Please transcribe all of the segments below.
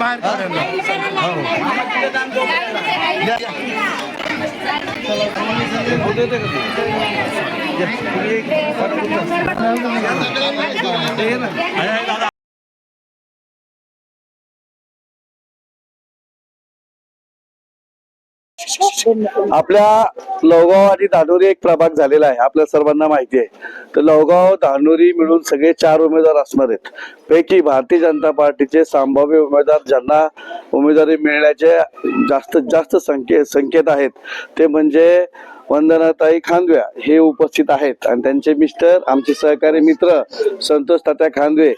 बाहेर काढायला. आपल्या लवगाव आणि धानोरी एक प्रभाग झालेला आहे आपल्या सर्वांना माहिती आहे. तर लवगाव धानोरी मिळून सगळे चार उमेदवार असणार आहेत. पैकी भारतीय जनता पार्टीचे संभाव्य उमेदवार ज्यांना उमेदवारी मिळण्याचे जास्तीत जास्त संके संकेत आहेत ते म्हणजे वंदनाताई खांदव्या हे उपस्थित आहेत. आणि त्यांचे मिस्टर आमचे सहकारी मित्र संतोष तात्या खांदवे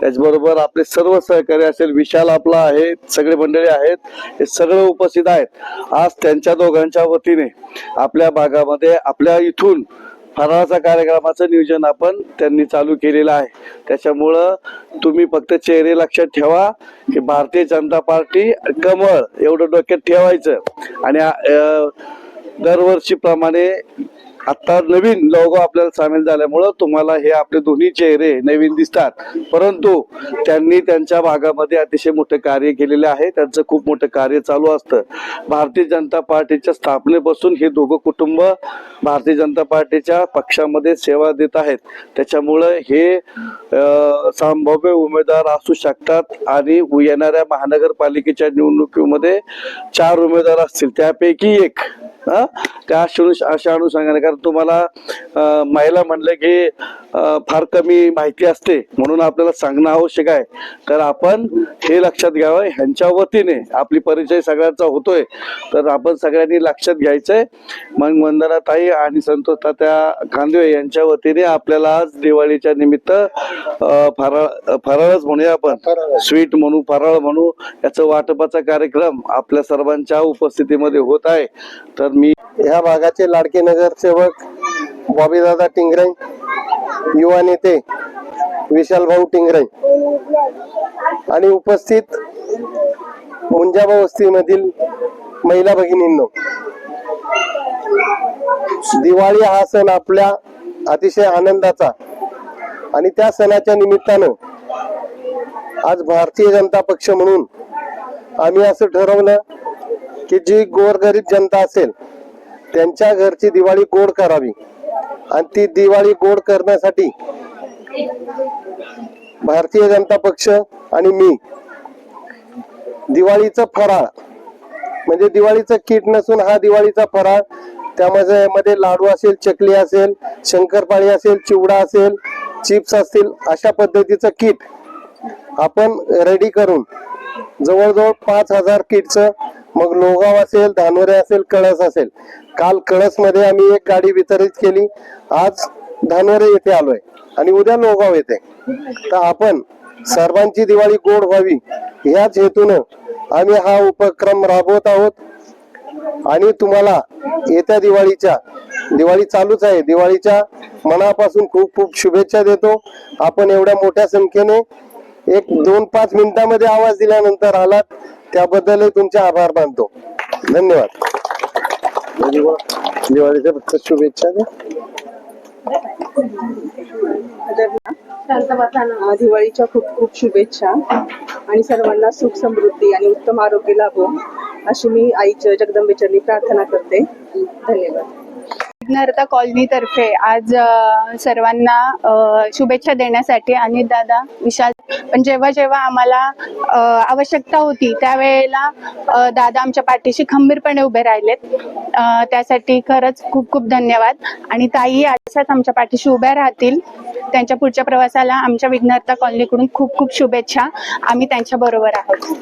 त्याचबरोबर आपले सर्व सहकारी असेल विशाल आपला आहे सगळे मंडळी आहेत हे सगळे उपस्थित आहेत. आज त्यांच्या दोघांच्या वतीने आपल्या भागामध्ये आपल्या इथून फराळाचा कार्यक्रमाचं नियोजन आपण त्यांनी चालू केलेलं आहे. त्याच्यामुळं तुम्ही फक्त चेहरे लक्षात ठेवा की भारतीय जनता पार्टी कमळ एवढं डोक्यात ठेवायचं. आणि दरवर्षीप्रमाणे आता नवीन लोगो आपल्याला सामील झाल्यामुळं तुम्हाला हे आपले दोन्ही चेहरे नवीन दिसतात. परंतु त्यांनी त्यांच्या भागामध्ये अतिशय मोठे कार्य केलेले आहे. त्यांचं खूप मोठं कार्य चालू असतं. भारतीय जनता पार्टीच्या स्थापनेपासून हे दोघं कुटुंब भारतीय जनता पार्टीच्या पक्षामध्ये सेवा देत आहेत. त्याच्यामुळं हे संभाव्य उमेदवार असू शकतात आणि येणाऱ्या महानगरपालिकेच्या निवडणुकीमध्ये चार उमेदवार असतील. त्यापैकी एक त्या अशा अशा अनुषंगाने कारण तुम्हाला महिला म्हणलं की फार कमी माहिती असते म्हणून आपल्याला सांगणं आवश्यक आहे. तर आपण हे लक्षात घ्यावं ह्यांच्या वतीने आपली परिचय सगळ्यांचा होतोय. तर आपण सगळ्यांनी लक्षात घ्यायचंय. मग वंदनाताई आणि संतोष तात्या खांदवे यांच्या वतीने आपल्याला आज दिवाळीच्या निमित्त फराळ फराळच म्हणूया आपण. स्वीट म्हणू फराळ म्हणू याचं वाटपाचा कार्यक्रम आपल्या सर्वांच्या उपस्थितीमध्ये होत आहे. तर मी ह्या भागाचे लाडके नगरसेवक बॉबीदादा टिंगरे युवा नेते विशाल भाऊ टिंगरे आणि उपस्थित मुंजाबा वस्तीमधील महिला भगिनींनो दिवाळी हा सण आपल्या अतिशय आनंदाचा आणि त्या सणाच्या निमित्तानं आज भारतीय जनता पक्ष म्हणून आम्ही असं ठरवलं की जी गोरगरीब जनता असेल त्यांच्या घरची दिवाळी गोड करावी. आणि ती दिवाळी गोड करण्यासाठी भारतीय जनता पक्ष आणि मी दिवाळीचा फराळ म्हणजे दिवाळीचं किट नसून हा दिवाळीचा फराळ त्यामध्ये मध्ये लाडू असेल चकली असेल शंकरपाळी असेल चिवडा असेल चिप्स असतील अशा पद्धतीचं किट आपण रेडी करून जवळजवळ पाच हजार किटचं मग लोगाव असेल धानोरे असेल कळस असेल. काल कळसमध्ये आम्ही एक गाडी वितरित केली. आज धानोरे येथे आलोय आणि उद्या लोगाव येते. तर आपण सर्वांची दिवाळी गोड व्हावी ह्याच हेतून आम्ही हा उपक्रम राबवत आहोत. आणि तुम्हाला येत्या दिवाळीच्या दिवाळी चालूच आहे. दिवाळीच्या मनापासून खूप खूप शुभेच्छा देतो. आपण एवढ्या मोठ्या संख्येने एक दोन पाच मिनिटांमध्ये आवाज दिल्यानंतर आलात. त्याबद्दलही तुमचे आभार मानतो. धन्यवाद. दिवाळीच्या फक्त शुभेच्छा दिवाळीच्या खूप खूप शुभेच्छा आणि सर्वांना सुख समृद्धी आणि उत्तम आरोग्य लाभो अशी मी आईच्या जगदंबेचरणी प्रार्थना करते. धन्यवाद. विघ्नहर्ता कॉलनीतर्फे आज सर्वांना शुभेच्छा देण्यासाठी आणि दादा विशाल पण जेव्हा जेव्हा आम्हाला आवश्यकता होती त्यावेळेला दादा आमच्या पाठीशी खंबीरपणे उभे राहिलेत. त्यासाठी खरंच खूप खूप धन्यवाद. आणि ताई अशाच आमच्या पाठीशी उभ्या राहतील. त्यांच्या पुढच्या प्रवासाला आमच्या विघ्नहर्ता कॉलनीकडून खूप खूप शुभेच्छा. आम्ही त्यांच्या बरोबर आहोत.